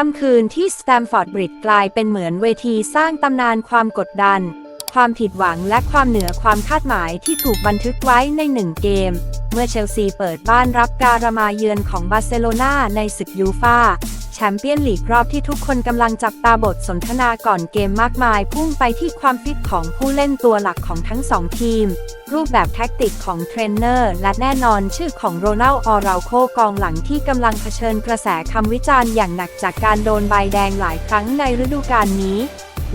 ค่ำคืนที่สแตมฟอร์ดบริดจ์กลายเป็นเหมือนเวทีสร้างตำนานความกดดัน ความผิดหวังและความเหนือความคาดหมายที่ถูกบันทึกไว้ในหนึ่งเกม เมื่อเชลซีเปิดบ้านรับการมาเยือนของบาร์เซโลนาในศึกยูฟา แชมเปี้ยนลีกรอบที่ทุกคนกำลังจับตาบทสนทนาก่อนเกมมากมาย พุ่งไปที่ความฟิตของผู้เล่นตัวหลักของทั้งสองทีม รูปแบบแท็กติกของเทรนเนอร์ และแน่นอนชื่อของโรนัลออราโคกองหลังที่กำลังเผชิญกระแสคำวิจารณ์อย่างหนักจากการโดนใบแดงหลายครั้งในฤดูกาลนี้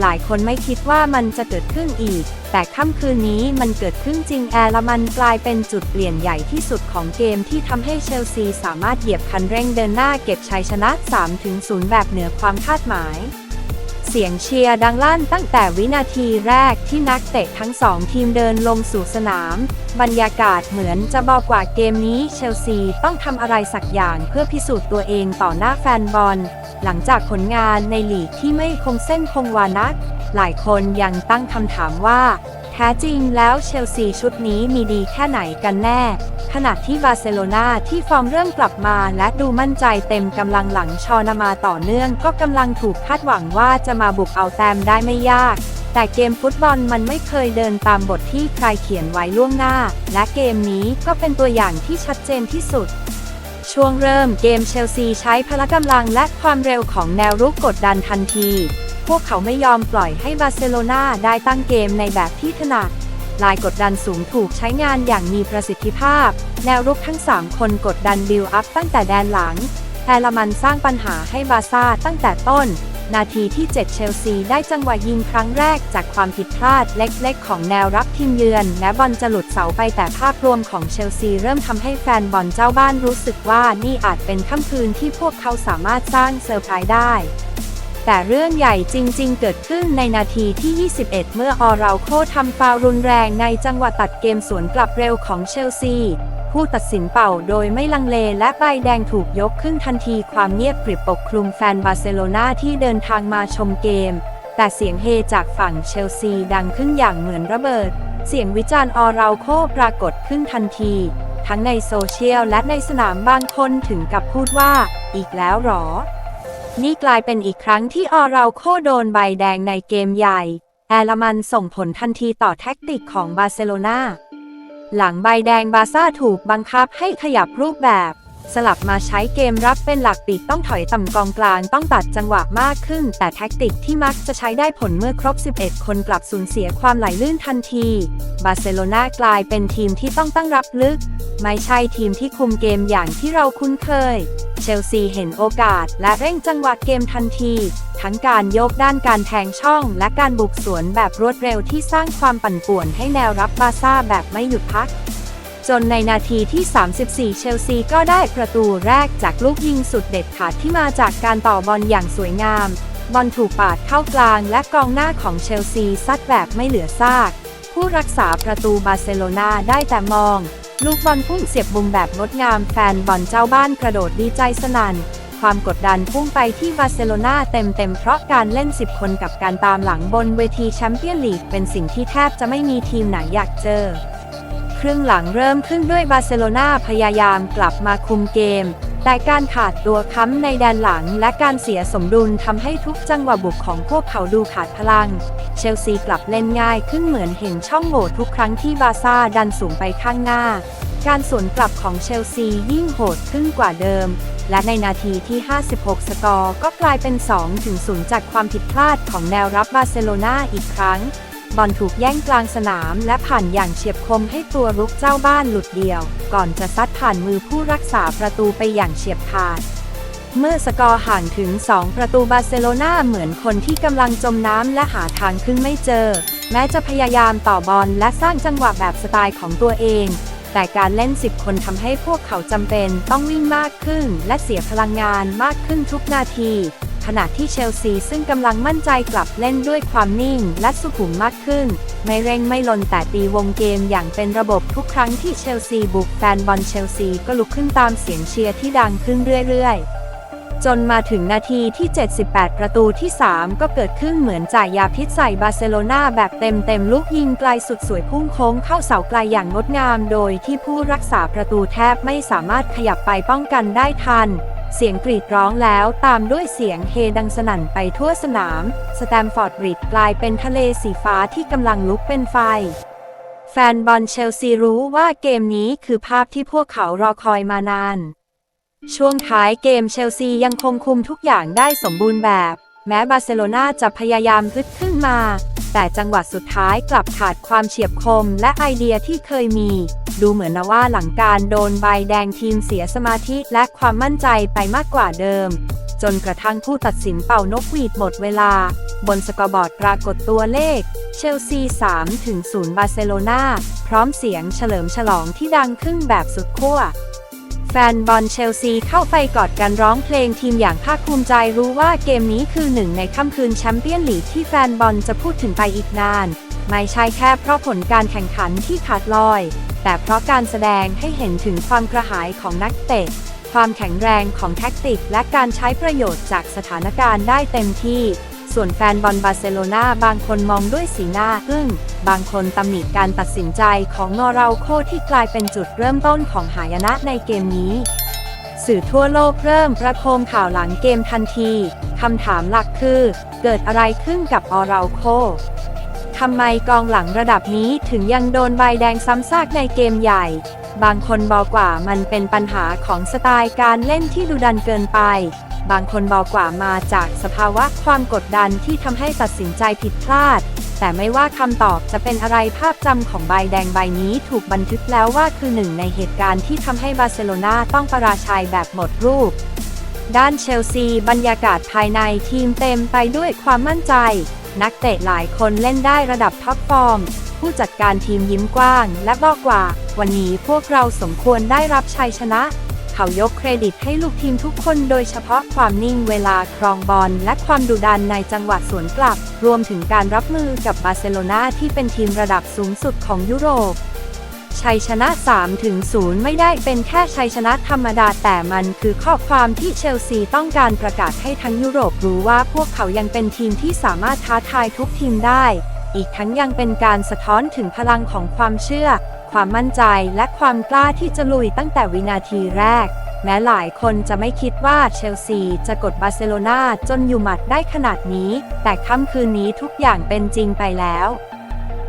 หลายคนไม่คิดว่ามันจะเกิดขึ้นอีก แต่ค่ำคืนนี้มันเกิดขึ้นจริงแอร์ละมันกลายเป็นจุดเปลี่ยนใหญ่ที่สุดของเกมที่ทำให้เชลซีสามารถเหยียบคันเร่งเดินหน้าเก็บชัยชนะ 3-0 แบบเหนือความคาดหมาย เสียงเชียร์ดังลั่นตั้งแต่วินาทีแรกที่นักเตะทั้งสองทีมเดินลงสู่สนาม บรรยากาศเหมือนจะบอกว่าเกมนี้เชลซีต้องทำอะไรสักอย่างเพื่อพิสูจน์ตัวเองต่อหน้าแฟนบอล หลังจากผลงานในลีกที่ไม่คงเส้นคงวานัก หลายคนยังตั้งคำถามว่า ท้จริงแล้วเชลซีชุดนี้มีดีแค่ไหนกันแน่ ขณะที่บาร์เซโลนาที่ฟอร์มเริ่มกลับมาและดูมั่นใจเต็มกำลังหลังชอนามาต่อเนื่อง ก็กำลังถูกคาดหวังว่าจะมาบุกเอาแต้มได้ไม่ยาก แต่เกมฟุตบอลมันไม่เคยเดินตามบทที่ใครเขียนไว้ล่วงหน้า และเกมนี้ก็เป็นตัวอย่างที่ชัดเจนที่สุดช่วงเริ่มเกมเชลซีใช้พละกำลังและความเร็วของแนวรุกกดดันทันที วกเขาไม่ยอมปล่อยให้บาร์เซโลนาได้ตั้งเกมในแบบที่ถนัดลายกดดันสูงถูกใช้งานอย่างมีประสิทธิภาพ แนวรุกทั้ง 3 คนกดดันบิลอัพตั้งแต่แดนหลังแอลมันสร้างปัญหาให้บาซ่าตั้งแต่ต้น นาทีที่ 7 เชลซีได้จังหวะยิงครั้งแรกจากความผิดพลาดเล็กๆ ของแนวรับทีมเยือน และบอลจะหลุดเสาไปแต่ภาพรวมของเชลซีเริ่มทำให้แฟนบอลเจ้าบ้านรู้สึกว่านี่อาจเป็นค่ำคืนที่พวกเขาสามารถสร้างเซอร์ไพรส์ได้ แต่เรื่องใหญ่จริง ๆ เกิดขึ้นในนาทีที่ 21 เมื่อออราโคทำฟาวรุนแรงในจังหวะตัดเกมสวนกลับเร็วของเชลซี ผู้ตัดสินเป่าโดยไม่ลังเลและใบแดงถูกยกขึ้นทันทีความเงียบกริบปกคลุมแฟนบาร์เซโลนาที่เดินทางมาชมเกม แต่เสียงเฮจากฝั่งเชลซีดังขึ้นอย่างเหมือนระเบิด เสียงวิจารณ์ออราโคปรากฏขึ้นทันที ทั้งในโซเชียลและในสนามบางคนถึงกับพูดว่า อีกแล้วหรอ นี่กลายเป็นอีกครั้งที่ออราโคโดนใบแดงในเกมใหญ่ แอลมันส่งผลทันทีต่อแท็กติกของบาร์เซโลนาหลังใบแดงบาซ่าถูกบังคับให้ขยับรูปแบบ สลับมาใช้เกมรับเป็นหลักปีกต้องถอยต่ำกองกลางต้องตัดจังหวะมากขึ้น แต่แท็กติกที่มักจะใช้ได้ผลเมื่อครบ 11 คนกลับสูญเสียความไหลลื่นทันที บาร์เซโลนากลายเป็นทีมที่ต้องตั้งรับลึก ไม่ใช่ทีมที่คุมเกมอย่างที่เราคุ้นเคย เชลซีเห็นโอกาสและเร่งจังหวะเกมทันที ทั้งการโยกด้านการแทงช่องและการบุกสวนแบบรวดเร็วที่สร้างความปั่นป่วนให้แนวรับบาซ่าแบบไม่หยุดพัก จนในนาทีที่ 34 เชลซีก็ได้ประตูแรกจากลูกยิงสุดเด็ดขาดที่มาจากการต่อบอลอย่างสวยงาม บอลถูกปาดเข้ากลางและกองหน้าของเชลซีซัดแบบไม่เหลือซาก ผู้รักษาประตูบาร์เซโลนาได้แต่มอง ลูกบอลพุ่งเสียบมุมแบบงดงามแฟนบอลเจ้าบ้านกระโดดดีใจสนัน่น ความกดดันพุ่งไปที่บาร์เซโลนาเต็มๆ เพราะการเล่น 10 คนกับการตามหลังบนเวทีแชมเปี้ยนลีกเป็นสิ่งที่แทบจะไม่มีทีมไหนอยากเจอ ครึ่งหลังเริ่มขึ้นด้วยบาร์เซโลนาพยายามกลับมาคุมเกม แต่การขาดตัวค้ำในแดนหลังและการเสียสมดุลทำให้ทุกจังหวะบุกของพวกเขาดูขาดพลัง เชลซีกลับเล่นง่ายขึ้นเหมือนเห็นช่องโหว่ทุกครั้งที่บาซ่าดันสูงไปข้างหน้า การสวนกลับของเชลซียิ่งโหดขึ้นกว่าเดิม และในนาทีที่ 56 สกอร์ก็กลายเป็น 2-0 จากความผิดพลาดของแนวรับบาร์เซโลนาอีกครั้ง บอลถูกแย่งกลางสนามและผ่านอย่างเฉียบคมให้ตัวรุกเจ้าบ้านหลุดเดี่ยว ก่อนจะซัดผ่านมือผู้รักษาประตูไปอย่างเฉียบขาด เมื่อสกอร์ห่างถึง 2 ประตูบาร์เซโลนาเหมือนคนที่กำลังจมน้ำและหาทางขึ้นไม่เจอ แม้จะพยายามต่อบอลและสร้างจังหวะแบบสไตล์ของตัวเอง แต่การเล่น 10 คนทำให้พวกเขาจำเป็นต้องวิ่งมากขึ้น และเสียพลังงานมากขึ้นทุกนาที ขณะที่เชลซีซึ่งกำลังมั่นใจกลับเล่นด้วยความนิ่งและสุขุมมากขึ้น ไม่เร่งไม่ลนแต่ตีวงเกมอย่างเป็นระบบทุกครั้งที่เชลซีบุกแฟนบอลเชลซีก็ลุกขึ้นตามเสียงเชียร์ที่ดังขึ้นเรื่อยๆ จนมาถึงนาทีที่ 78 ประตูที่ 3 ก็เกิดขึ้นเหมือนจ่ายยาพิษใส่บาร์เซโลนาแบบเต็มเต็มๆลูกยิงไกลสุดสวยพุ่งโค้งเข้าเสาไกลอย่างงดงาม โดยที่ผู้รักษาประตูแทบไม่สามารถขยับไปป้องกันได้ทัน เสียงกรีดร้องแล้วตามด้วยเสียงเฮดังสนั่นไปทั่วสนาม สแตมฟอร์ดบริดกลายเป็นทะเลสีฟ้าที่กำลังลุกเป็นไฟ แฟนบอลเชลซีรู้ว่าเกมนี้คือภาพที่พวกเขารอคอยมานาน ช่วงท้ายเกมเชลซียังคงคุมทุกอย่างได้สมบูรณ์แบบ แม้บาร์เซโลนาจะพยายามฮึดขึ้นมา แต่จังหวะสุดท้ายกลับขาดความเฉียบคมและไอเดียที่เคยมี ดูเหมือนนะว่าหลังการโดนใบแดงทีมเสียสมาธิและความมั่นใจไปมากกว่าเดิม จนกระทั่งผู้ตัดสินเป่านกหวีดหมดเวลา บนสกอร์บอร์ดปรากฏตัวเลข เชลซี 3 ถึง 0 บาร์เซโลนาพร้อมเสียงเฉลิมฉลองที่ดังขึ้นแบบสุดขั้วแฟนบอลเชลซีเข้าไปกอดกันร้องเพลงทีมอย่างภาคภูมิใจรู้ว่าเกมนี้คือหนึ่งในค่ำคืนแชมเปี้ยนลีกที่แฟนบอลจะพูดถึงไปอีกนาน ไม่ใช่แค่เพราะผลการแข่งขันที่ขาดลอย แต่เพราะการแสดงให้เห็นถึงความกระหายของนักเตะ ความแข็งแรงของแท็กติก และการใช้ประโยชน์จากสถานการณ์ได้เต็มที่ ส่วนแฟนบอลบาร์เซโลนาบางคนมองด้วยสีหน้าอึ้ง บางคนตำหนิการตัดสินใจของนอราโคที่กลายเป็นจุดเริ่มต้นของหายนะในเกมนี้สื่อทั่วโลกเริ่มประโคมข่าวหลังเกมทันที คำถามหลักคือ เกิดอะไรขึ้นกับออราโค ทำไมกองหลังระดับนี้ถึงยังโดนใบแดงซ้ำซากในเกมใหญ่ บางคนบอกว่ามันเป็นปัญหาของสไตล์การเล่นที่ดุดันเกินไป บางคนบอกว่ามาจากสภาวะความกดดันที่ทำให้ตัดสินใจผิดพลาด แต่ไม่ว่าคำตอบจะเป็นอะไรภาพจำของใบแดงใบนี้ถูกบันทึกแล้วว่าคือหนึ่งในเหตุการณ์ที่ทำให้บาร์เซโลนาต้องประราชัยแบบหมดรูป ด้านเชลซีบรรยากาศภายในทีมเต็มไปด้วยความมั่นใจ นักเตะหลายคนเล่นได้ระดับท็อปฟอร์ม ผู้จัดการทีมยิ้มกว้างและบอกว่า วันนี้พวกเราสมควรได้รับชัยชนะ เขายกเครดิตให้ลูกทีมทุกคนโดยเฉพาะความนิ่งเวลาครองบอลและความดุดันในจังหวะสวนกลับ รวมถึงการรับมือกับบาร์เซโลนาที่เป็นทีมระดับสูงสุดของยุโรป ชัยชนะ 3-0 ไม่ได้เป็นแค่ชัยชนะธรรมดาแต่มันคือข้อความที่เชลซีต้องการประกาศให้ทั้งยุโรปรู้ว่าพวกเขายังเป็นทีมที่สามารถท้าทายทุกทีมได้ อีกทั้งยังเป็นการสะท้อนถึงพลังของความเชื่อ ความมั่นใจและความกล้าที่จะลุยตั้งแต่วินาทีแรก แม้หลายคนจะไม่คิดว่าเชลซีจะกดบาร์เซโลนาจนอยู่หมัดได้ขนาดนี้ แต่ค่ำคืนนี้ทุกอย่างเป็นจริงไปแล้ว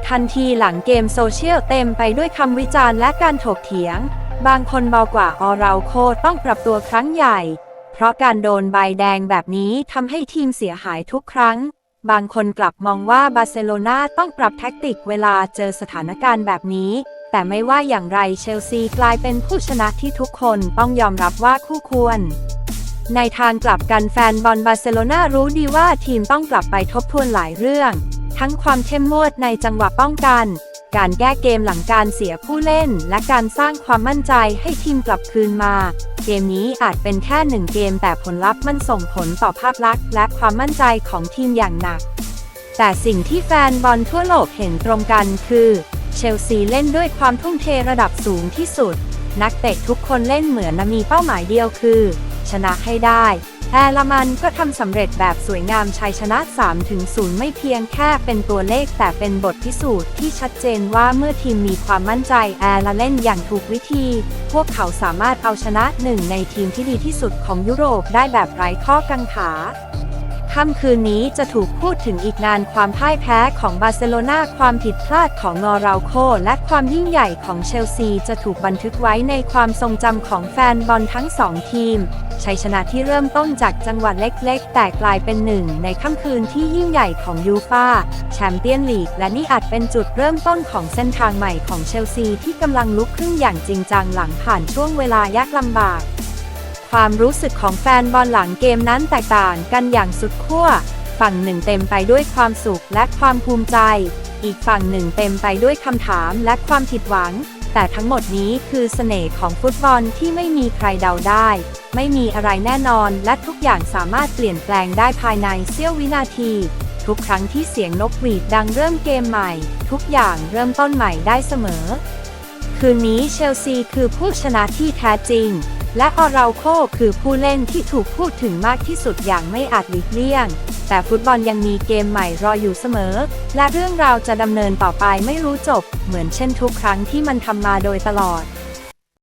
ทันทีหลังเกมโซเชียลเต็มไปด้วยคำวิจารณ์และการถกเถียง บางคนเบอกว่าออราโคต้องปรับตัวครั้งใหญ่ เพราะการโดนใบแดงแบบนี้ทำให้ทีมเสียหายทุกครั้ง บางคนกลับมองว่าบาร์เซโลนาต้องปรับแท็กติกเวลาเจอสถานการณ์แบบนี้ แต่ไม่ว่าอย่างไรเชลซีกลายเป็นผู้ชนะที่ทุกคนต้องยอมรับว่าคู่ควรในทางกลับกันแฟนบอลบาร์เซโลนารู้ดีว่าทีมต้องกลับไปทบทวนหลายเรื่อง ทั้งความเข้มงวดในจังหวะป้องกัน การแก้เกมหลังการเสียผู้เล่น และการสร้างความมั่นใจให้ทีมกลับคืนมา เกมนี้อาจเป็นแค่หนึ่งเกมแต่ผลลัพธ์มันส่งผลต่อภาพลักษณ์ และความมั่นใจของทีมอย่างหนัก แต่สิ่งที่แฟนบอลทั่วโลกเห็นตรงกันคือ เชลซีเล่นด้วยความทุ่มเทระดับสูงที่สุด นักเตะทุกคนเล่นเหมือนมีเป้าหมายเดียวคือ ชนะให้ได้ แอร์ละมันก็ทำสำเร็จแบบสวยงามชัยชนะ3-0ไม่เพียงแค่เป็นตัวเลขแต่เป็นบทพิสูจน์ที่ชัดเจนว่าเมื่อทีมมีความมั่นใจแอร์ละเล่นอย่างถูกวิธี พวกเขาสามารถเอาชนะหนึ่งในทีมที่ดีที่สุดของยุโรปได้แบบไร้ข้อกังขา ค่ำคืนนี้จะถูกพูดถึงอีกนานความพ่ายแพ้ของบาร์เซโลนาความผิดพลาดของนอราโค และความยิ่งใหญ่ของเชลซีจะถูกบันทึกไว้ในความทรงจำของแฟนบอลทั้งสองทีมชัยชนะที่เริ่มต้นจากจังหวัดเล็กๆ แต่กลายเป็นหนึ่งในค่ำคืนที่ยิ่งใหญ่ของยูฟาแชมเปี้ยนลีก และนี่อาจเป็นจุดเริ่มต้นของเส้นทางใหม่ของเชลซีที่กำลังลุกขึ้นอย่างจริงจังหลังผ่านช่วงเวลายากลำบาก ความรู้สึกของแฟนบอลหลังเกมนั้นแตกต่างกันอย่างสุดขั้ว ฝั่งหนึ่งเต็มไปด้วยความสุขและความภูมิใจ อีกฝั่งหนึ่งเต็มไปด้วยคำถามและความผิดหวัง แต่ทั้งหมดนี้คือเสน่ห์ของฟุตบอลที่ไม่มีใครเดาได้ ไม่มีอะไรแน่นอนและทุกอย่างสามารถเปลี่ยนแปลงได้ภายในเสี้ยววินาที ทุกครั้งที่เสียงนกหวีดดังเริ่มเกมใหม่ ทุกอย่างเริ่มต้นใหม่ได้เสมอ คืนนี้เชลซีคือผู้ชนะที่แท้จริง และออราโคคือผู้เล่นที่ถูกพูดถึงมากที่สุดอย่างไม่อาจหลีกเลี่ยง แต่ฟุตบอลยังมีเกมใหม่รออยู่เสมอ และเรื่องราวจะดำเนินต่อไปไม่รู้จบ เหมือนเช่นทุกครั้งที่มันทำมาโดยตลอด